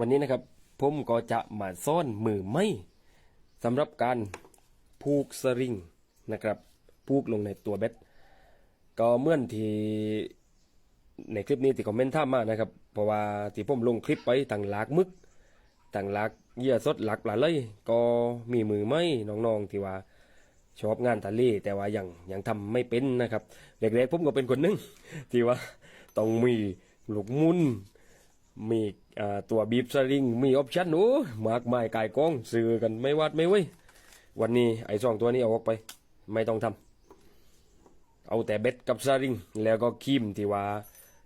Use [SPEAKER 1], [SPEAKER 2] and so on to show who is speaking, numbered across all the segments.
[SPEAKER 1] วันนี้นะครับผมก็จะมาซ่อนมือไม้สำหรับการผูกสริงนะครับผูกลงในตัวเบ็ดก็เมื่อนที่ในคลิปนี้ที่คอมเมนต์ท่ามมานะครับ เพราะว่าที่ผมลงคลิปไปต่างหลากมึกต่างหลากเยื่อสดหลักปลาเลย ก็มีมือไม้น้องๆที่ว่าชอบงานทะเลแต่ว่ายังยังทำไม่เป็นนะครับ เด็กๆผมก็เป็นคนนึงที่ว่าต้องมีลูกมุนมี ตัวบีบสลิงมีออปชั่นโอ้มากมายกายกองซื้อกันไม่วัดไม่เว้ยวันนี้ไอ้สองตัวนี้เอาออกไป ไม่ต้องทำเอาแต่เบ็ดกับสลิง แล้วก็คีมที่ว่า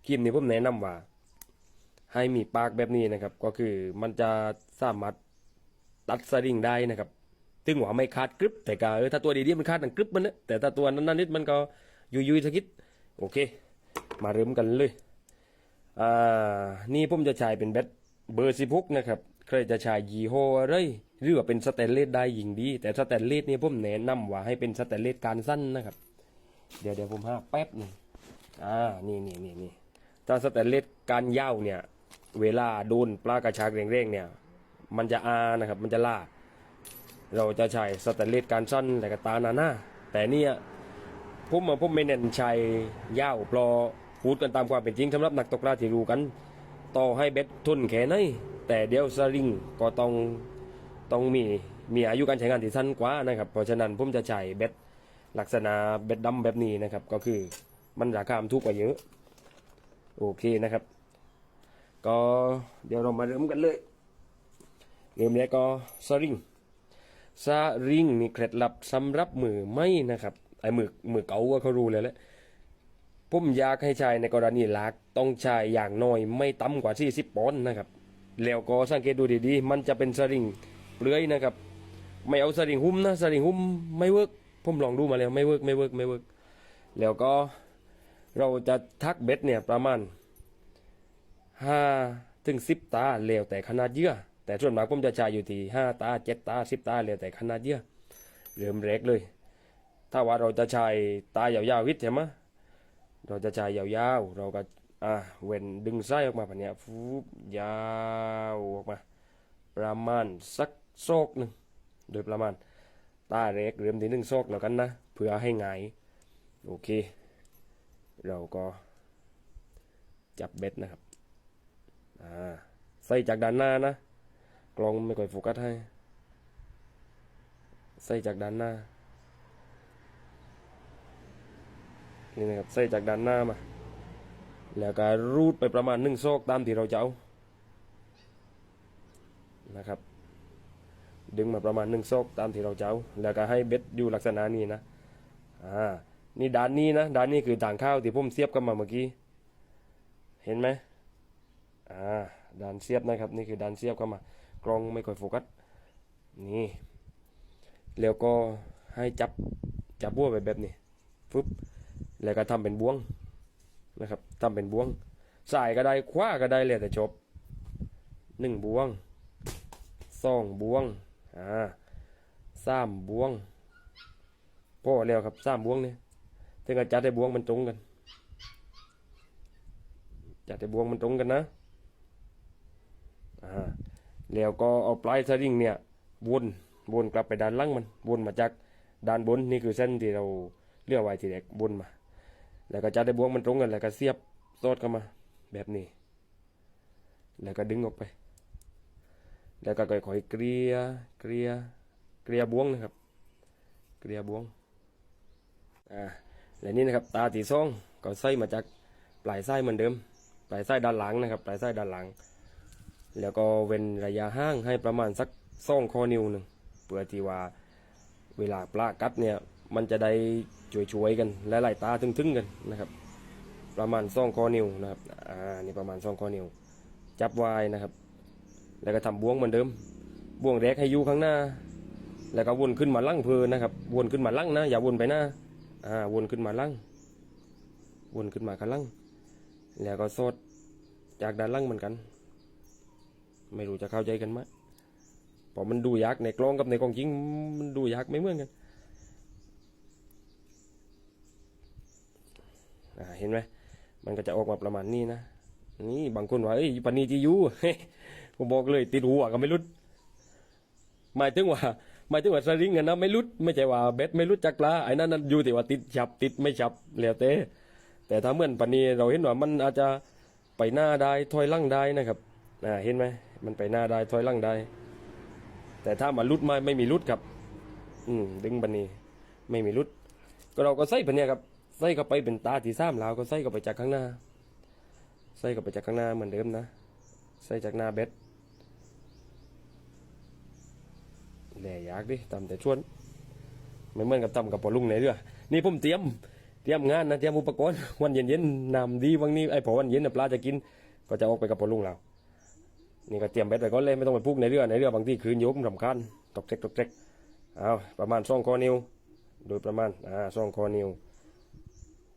[SPEAKER 1] คีมนี่ผมแนะนำว่า ให้มีปากแบบนี้นะครับ ก็คือมันจะสามารถตัดสลิงได้นะครับถึงว่าไม่ขาดกรึบแต่ก็เออถ้าตัวดีๆมันขาดดังกรึบมันนะแต่ถ้าตัวนั้นนิดมันก็ยุยๆสักนิดโอเค มาเริ่มกันเลย อ่านี่ผมจะใช้เป็นแบตเบอร์สิบหกนะครับใครจะใช้ยี่ห้ออะไรหรือว่าเป็นสแตนเลสได้ยิงดี แต่สแตนเลสนี่ผมแนะนำว่าให้เป็นสแตนเลสการสั้นนะครับ เดี๋ยวเดี๋ยวผมหาแป๊บหนึ่งอ่านี่นี่นี่นี่ถ้าสแตนเลสการยาวเนี่ย เวลาโดนปลากระชากแรงๆเนี่ย มันจะอานะครับ มันจะล่า เราจะใช้สแตนเลสการสั้นแต่ก็ตาหนาหน้าแต่เนี่ยผมมาผมไม่เน้นใช้ยาวเพรอ พูดกันตามความเป็นจริงสำหรับนักตกปลาที่รู้กัน ต่อให้เบ็ดทนแค่ไหนแต่เดียวสลิงก็ต้องต้องมีมีอายุการใช้งานที่สั้นกว่านะครับ เพราะฉะนั้นผมจะใช้เบ็ดลักษณะเบ็ดดำแบบนี้นะครับ ก็คือมันราคามันถูกกว่าเยอะ โอเคนะครับ ก็เดี๋ยวเรามาเริ่มกันเลย เริ่มแรกก็สลิงซาริงมีเคล็ดลับสำหรับมือไม่นะครับไอ้มือมือเก่าก็เขารู้เลยแหละ ผมอยากให้ชายในกรณีลักต้องใช้อย่างน้อยไม่ต่ำกว่า 40ปอนด์นะครับ แล้วก็สังเกตดูดีๆ มันจะเป็นสลิงเปลือยนะครับ ไม่เอาสลิงหุ้มนะสลิงหุ้มไม่เวิร์กผมลองดูมาแล้วไม่เวิร์กไม่เวิร์กไม่เวิร์กแล้วก็เราจะทักเบ็ดเนี่ยประมาณห้าถึงสิบตาแล้วแต่ขนาดเยื่อ แต่ส่วนมากผมจะใช้อยู่ที่ห้าตาเจ็ดตาสิบตาแล้วแต่ขนาดเยื่อเริ่มแรกเลย ถ้าว่าเราจะใช้ตายาวๆวิทย์ใช่ไหม เราจะใช้ยาวๆ เราก็อ่าเว้นดึงไส้ออกมาแบบนี้ฟูบยาวออกมา ประมาณสักโซกหนึ่งโดยประมาณตาเล็กเริ่มที่หนึ่งโซกแล้วกันนะ เพื่อให้หงายโอเค เราก็จับเบ็ดนะครับอ่าใส่จากด้านหน้านะกล้องไม่ค่อยโฟกัสให้ใส่จากด้านหน้า นี่นะครับใส่จากด้านหน้ามา แล้วก็รูดไปประมาณหนึ่งโซกตามที่เราจะเอานะครับ ดึงมาประมาณหนึ่งโซกตามที่เราจะเอาแล้วก็ให้เบ็ดอยู่ลักษณะนี้นะอ่านี่ด้านนี้นะด้านนี้คือต่างข้าวที่ผมเสียบกันมาเมื่อกี้เห็นไหมอ่าด้านเสียบนะครับ นี่คือด้านเสียบเข้ามากล้องไม่ค่อยโฟกัสนี่แล้วก็ให้จับจับบัวไปแบบนี้ฟึบ แล้วก็ทำเป็นบ่วงนะครับทำเป็นบ่วงสายก็ได้ขวาก็ได้เลยแต่จบหนึ่งบ่วงสองบ่วงอ่าสามบ่วงพอแล้วครับสามบ่วงเนี่ยถึงกับจัดให้บ่วงมันตรงกันจัดให้บ่วงมันตรงกันนะอ่าแล้วก็เอาปลายสลิงเนี่ยวนวนกลับไปด้านล่างมันวนมาจากด้านบนนี่คือเส้นที่เราเลือกไว้ทีแรกวนมา แล้วก็จะได้บวงมันตรงกันแล้วก็เสียบโซดเข้ามา แบบนี้ แล้วก็ดึงออกไป แล้วก็ค่อยๆเกลี่ยเกลี่ยเกลี่ยบวงนะครับ เกลี่ยบวงอ่าและนี่นะครับตาตีซ่องก็ใส่มาจากปลายไส้เหมือนเดิม ปลายไส้ด้านหลังนะครับปลายไส้ด้านหลัง แล้วก็เว้นระยะห่างให้ประมาณสักซ่องคอนิ้วหนึ่งเพื่อที่ว่าเวลาปลากัดเนี่ยมันจะได้ ช่วยๆกันและไหลตาทึ่งๆกันนะครับ ประมาณซ่องคอนิ้วนะครับอ่านี่ประมาณซ่องคอนิ้วจับไว้นะครับ แล้วก็ทำบ่วงเหมือนเดิมบ่วงแรกให้อยู่ข้างหน้า แล้วก็วนขึ้นมาลั่งเพลินนะครับ วนขึ้นมาลั่งนะอย่าวนไปหน้าอ่าวนขึ้นมาลั่งวนขึ้นมาข้างล่างแล้วก็โซดจากด้านล่างเหมือนกัน ไม่รู้จะเข้าใจกันไหมเพราะมันดูยากในกล้องกับในกล้องจริงมันดูยากไม่เหมือนกัน อ่า เห็นไหมมันก็จะออกมาประมาณนี้นะนี่บางคนว่าเอ้ยปานนีจียูผผมบอกเลยติดหัวก็ไม่รุดหมายถึงว่าหมายถึงว่าสลิงอะนนะไม่รุดไม่ใช่ว่าเบ็ดไม่รุดจากปลาไอ้นั่นนั่นอยู่ที่ว่าติดฉับติดไม่ฉับแล้วแต่แต่ถ้าเหมือนปานนี้เราเห็นว่ามันอาจจะไปหน้าได้ถอยหลังได้นะครับอ่าเห็นไหมมันไปหน้าได้ถอยหลังได้ แต่ถ้ามารุดไมาไม่มีรุดครับ อืมดึงปานนี้ไม่มีรุดก็เราก็ใส่ปานเนี้ยครับ ใส่เข้าไปเป็นตาที่สามแล้วก็ใส่เข้าไปจากข้างหน้า ใส่เข้าไปจากข้างหน้าเหมือนเดิมนะ ใส่จากหน้าเบ็ดแหน่ยากดิตำแต่ชวนไม่เหมือนกับตำกับปอลุงไหนเรือนี่ผมเตรียมเตรียมงานนะเตรียมอุปกรณ์วันเย็นๆนนำดีวันนี้ไอ้พอวันเย็นนะปลาจะกิน ก็จะออกไปกับปอลุงเรานี่ก็เตรียมเบ็ดไปก่อนเลยไม่ต้องไปพุกในเรือในเรือบางที่คืนโยกมันสำคัญตกเจ๊กตกเจ๊กเอาประมาณสองคอนิวโดยประมาณอ่าสองคอนิว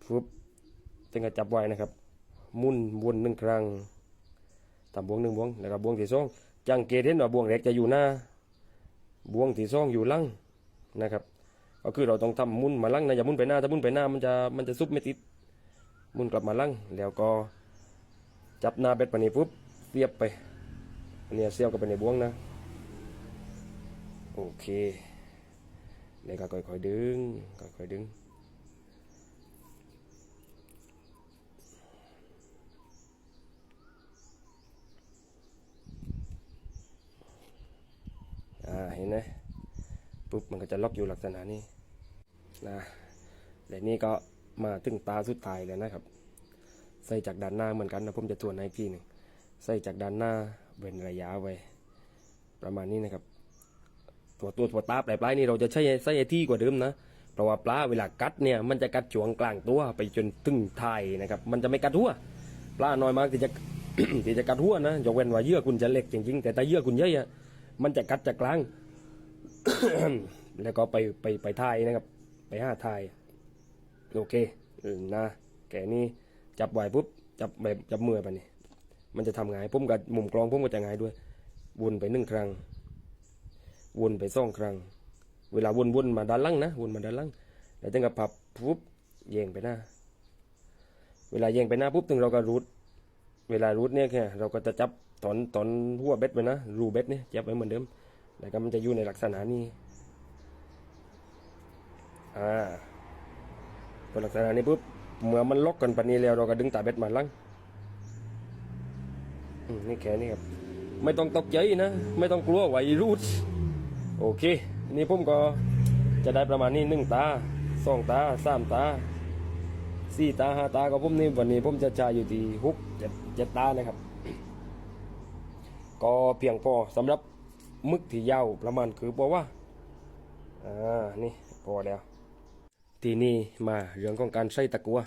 [SPEAKER 1] ฟุบจึงจะจับไว้นะครับ มุนวนหนึ่งครั้งทำบวงหนึ่งบวงแล้วก็บวงที่สองจังเกตเห็นว่าบวงแรกจะอยู่หน้า บวงที่สองอยู่หลังนะครับ ก็คือเราต้องทำหมุนมาหลังนะอย่ามุนไปหน้าถ้ามุนไปหน้ามันจะมันจะซุบไม่ติดมุนกลับมาหลังแล้วก็จับหน้าเบ็ดปนนี้ปุ๊บเสียบไปอันนี้เสียบกับไปในบวงนะโอเคแล้วก็ค่อยๆดึงค่อยๆดึง อ่าเห็นไหมปุ๊บมัน ก็จะล็อกอยู่ลักษณะนี้นะแต่นี่ก็มาถึงตาสุดท้ายแล้วนะครับ ใส่จากด้านหน้าเหมือนกันนะผมจะทวนให้อีกทีหนึ่งใส่จากด้านหน้าเว้นระยะไว้ ประมาณนี้นะครับ ตัวตัวตัวตาปลายปลายๆนี่เราจะใช้ใส่ที่กว่าเดิมนะเพราะว่าปลาเวลากัดเนี่ยมันจะกัดช่วงกลางตัวไปจนถึงท้ายนะครับ มันจะไม่กัดหัวปลาน้อยมากที่จะที่จะกัดหัวนะยกเว้นว่าเยื่อคุณจะเล็กจริงๆแต่ถ้าเยื่อคุณเยอะมันจะกัดจากกลาง แล้วก็ไปไปไปทายนะครับ ไปห้าทาย โอเคเออนะ แกนี่จับไหวปุ๊บ จับแบบจับมือไปนี่มันจะทำไงผมกับมุมกลองผมก็จะงายด้วย วนไปหนึ่งครั้ง วนไปสองครั้ง เวลาวนวนมาด้านล่างนะ วนมาด้านล่าง แล้วถึงกับพับปุ๊บเยงไปหน้า เวลาเยงไปหน้าปุ๊บถึงเราก็รูด เวลารูดเนี่ยแค่เราก็จะจับตอนตอนหัวเบ็ดไว้นะ รูเบ็ดเนี่ยจับไว้เหมือนเดิม แล้วก็มันจะอยู่ในลักษณะนี้ อ่าพอลักษณะนี้ปุ๊บเมื่อมันล็อกกันปานนี้แล้วเราก็ดึงตาเบ็ดมาลังอืมนี่แค่นี้ครับ ไม่ต้องตกใจนะ ไม่ต้องกลัวไวรูดโอเค นี่ผมก็จะได้ประมาณนี้หนึ่งตาสองตาสามตาสี่ตาห้าตาก็ผมนี่วันนี้ผมจะจ่ายอยู่ที่หกเจ็ดเจ็ดตานะครับ ก็เพียงพอสำหรับมึกที่ยาวประมาณคือบอกว่าอ่านี่พอแล้ว ทีนี้มาเรื่องของการใส่ตะกัว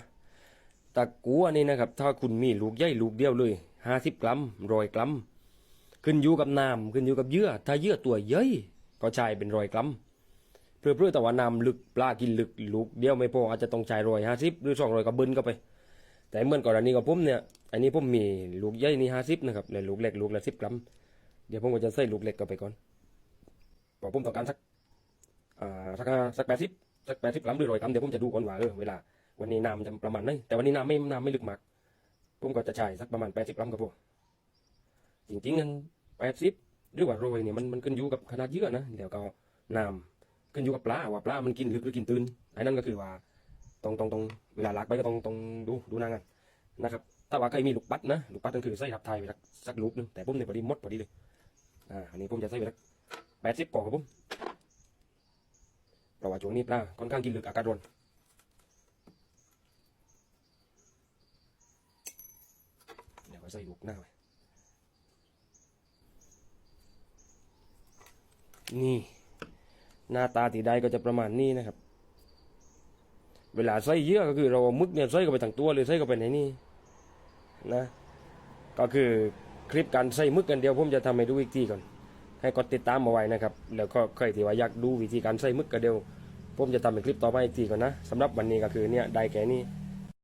[SPEAKER 1] ตะกัวนี่นะครับ ถ้าคุณมีลูกใหญ่ลูกเดียวเลยห้าสิบกรัมร้อยกรัมขึ้นอยู่กับน้ำขึ้นอยู่กับเยื่อ ถ้าเยื่อตัวใหญ่ก็ใช้เป็นร้อยกรัมเพื่อเพื่อแต่ว่าน้ำลึกปลากินลึกลูกเดียวไม่พออาจจะต้องใช้ร้อยห้าสิบหรือสองร้อยก็เบิ้ลเข้าไป แต่เมื่อนกรณีของผมเนี่ยอันนี้ผมมีลูกใหญ่นี่ห้าสิบนะครับและลูกเล็กลูกละสิบกรัมเดี๋ยวผมก็จะใส่ลูกเล็กเข้าไปก่อนพอผมต้องการสักอ่าสักห้าสักแปดสิบ สักแปดสิบกรัมหรือร้อยกรัมเดี๋ยวผมจะดูก่อนว่าเออเวลาวันนี้น้ำจะประมาณไหนแต่วันนี้น้ำไม่น้ำไม่ลึกมากผมก็จะใช้สักประมาณแปดสิบกรัมครับผมจริงๆนั้นแปดสิบหรือว่าโรยเนี่ยมันมันขึ้นอยู่กับขนาดเยื่อนะเดี๋ยวก็น้ำขึ้นอยู่กับปลาว่าปลามันกินลึกหรือกินตื้นไอ้นั่นก็คือว่าตรงตรงตรงเวลาลากไปก็ต้องต้องดูดูหนากันนะครับถ้าว่าใครมีลูกปัดนะลูกปัดนั่นคือใส่ทับไทยไปสักสักลูกหนึงแต่ผมเนี่ยพอดีหมดพอดีเลยอ่าอันนี้ผมจะใส่ไปสักแปดสิบก่อนครับผมเพ ราะว่าช่วงนี้ปลาค่อนข้างกินลึกอากาศร้อนเดี๋ยวก็ใส่ลูกหน้าไปนี่ หน้าตาตีได้ก็จะประมาณนี้นะครับ เวลาใส่เยอะก็คือเรามึกเนี่ยใส่เข้าไปทั้งตัวเลยใส่เข้าไปในนี่นะ ก็คือคลิปการใส่มึกกันเดียวผมจะทำให้ดูอีกทีก่อนให้กดติดตามมาไว้นะครับ แล้วก็ใครที่ว่าอยากดูวิธีการใส่มึกกันเดียว ผมจะทำเป็นคลิปต่อไปอีกทีก่อนนะสำหรับวันนี้ก็คือเนี่ยได้แค่นี้